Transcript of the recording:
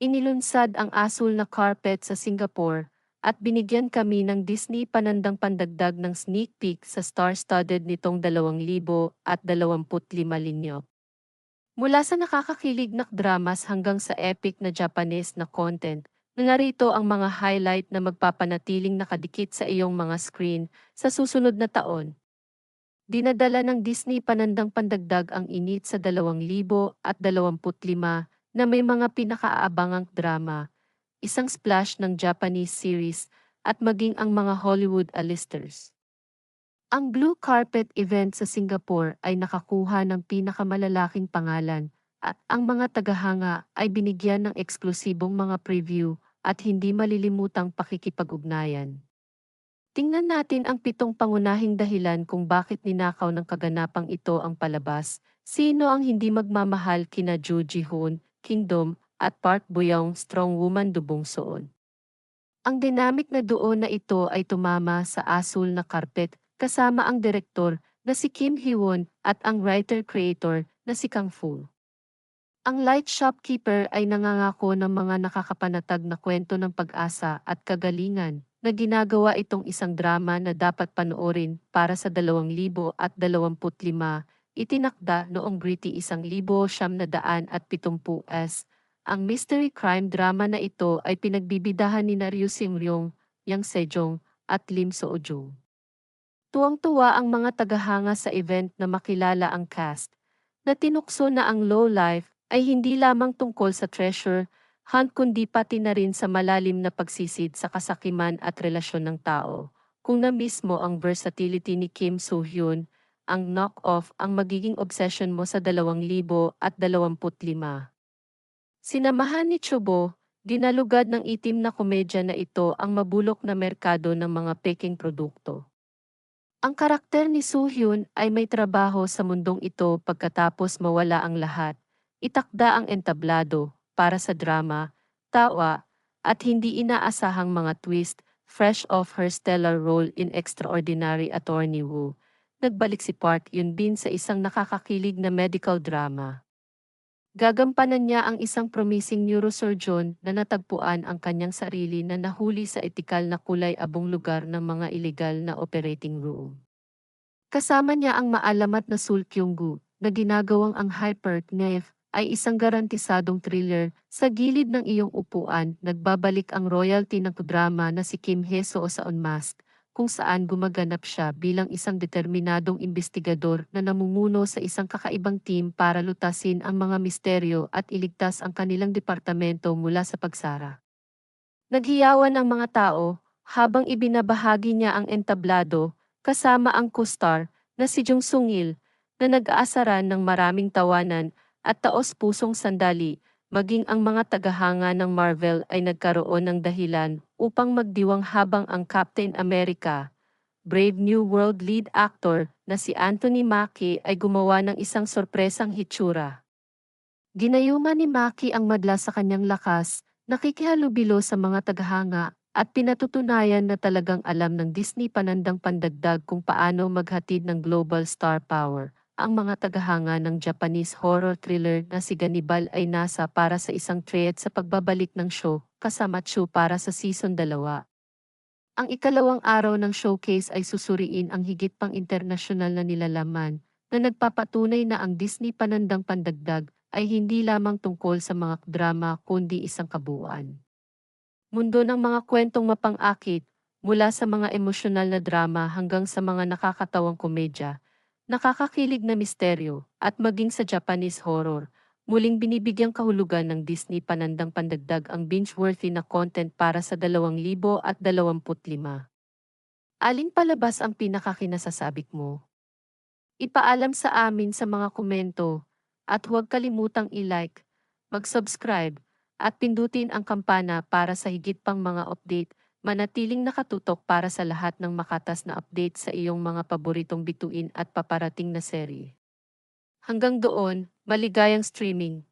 Inilunsad ang asul na carpet sa Singapore at binigyan kami ng Disney panandang pandagdag ng sneak peek sa star-studded nitong 2025 linyo. Mula sa nakakakilig na dramas hanggang sa epic na Japanese na content, narito ang mga highlight na magpapanatiling nakadikit sa iyong mga screen sa susunod na taon. Dinadala ng Disney panandang pandagdag ang init sa 2025 na may mga pinakaabangang drama, isang splash ng Japanese series, at maging ang mga Hollywood A-listers. Ang Blue Carpet event sa Singapore ay nakakuha ng pinakamalalaking pangalan at ang mga tagahanga ay binigyan ng eksklusibong mga preview at hindi malilimutang pakikipag-ugnayan. Tingnan natin ang pitong pangunahing dahilan kung bakit ninakaw ng kaganapang ito ang palabas. Sino ang hindi magmamahal kina Ju Ji-hoon, Kingdom, at Park Bo-young strong woman dubong soon. Ang dynamic na doon na ito ay tumama sa asul na carpet kasama ang direktor na si Kim Hee-won at ang writer-creator na si Kang Fu. Ang light shopkeeper ay nangangako ng mga nakakapanatag na kwento ng pag-asa at kagalingan na ginagawa itong isang drama na dapat panoorin para sa 2025 itinakda noong Briti 1970s ang mystery crime drama na ito ay pinagbibidahan ni Ryu Seung-ryong, Yang Sejong, at Lim Soo-jung. Tuwang-tuwa ang mga tagahanga sa event na makilala ang cast, na tinukso na ang low life ay hindi lamang tungkol sa treasure hunt kundi pati na rin sa malalim na pagsisid sa kasakiman at relasyon ng tao. Kung na mismo ang versatility ni Kim Soo-hyun, ang knock-off ang magiging obsession mo sa 2025. Sinamahan ni Chobo, dinalugad ng itim na komedya na ito ang mabulok na merkado ng mga peking produkto. Ang karakter ni Soo-hyun ay may trabaho sa mundong ito pagkatapos mawala ang lahat. Itakda ang entablado para sa drama, tawa, at hindi inaasahang mga twist fresh off her stellar role in Extraordinary Attorney Woo. Nagbalik si Park Yun Bin sa isang nakakakilig na medical drama. Gagampanan niya ang isang promising neurosurgeon na natagpuan ang kanyang sarili na nahuli sa etikal na kulay abong lugar ng mga ilegal na operating room. Kasama niya ang maalamat na Sul Kyung-gu na ginagawang ang hyper nef ay isang garantisadong thriller. Sa gilid ng iyong upuan, nagbabalik ang royalty ng drama na si Kim Hye-soo sa Unmasked kung saan gumaganap siya bilang isang determinadong investigador na namumuno sa isang kakaibang team para lutasin ang mga misteryo at iligtas ang kanilang departamento mula sa pagsara. Naghiyawan ang mga tao habang ibinabahagi niya ang entablado kasama ang co-star na si Jung Sungil na nag-aasaran ng maraming tawanan at taos-pusong sandali maging ang mga tagahanga ng Marvel ay nagkaroon ng dahilan upang magdiwang habang ang Captain America, Brave New World lead actor na si Anthony Mackie ay gumawa ng isang sorpresang hitsura. Ginayuma ni Mackie ang madla sa kanyang lakas, nakikihalubilo sa mga tagahanga, at pinatutunayan na talagang alam ng Disney panandang pandagdag kung paano maghatid ng global star power ang mga tagahanga ng Japanese horror thriller na si Ganibal ay nasa para sa isang treat sa pagbabalik ng show, kasama Chu para sa season 2. Ang ikalawang araw ng showcase ay susuriin ang higit pang internasyonal na nilalaman na nagpapatunay na ang Disney panandang pandagdag ay hindi lamang tungkol sa mga drama kundi isang kabuuan. Mundo ng mga kwentong mapang-akit, mula sa mga emosyonal na drama hanggang sa mga nakakatawang komedya, Nakakakilig na misteryo, at maging sa Japanese horror, muling binibigyang kahulugan ng Disney panandang pandagdag ang binge-worthy na content para sa 2025. Aling palabas ang pinakakinasasabik mo? Ipaalam sa amin sa mga komento, at huwag kalimutang i-like, mag-subscribe, at pindutin ang kampana para sa higit pang mga update Manatiling nakatutok para sa lahat ng makatas na update sa iyong mga paboritong bituin at paparating na serye. Hanggang doon, maligayang streaming!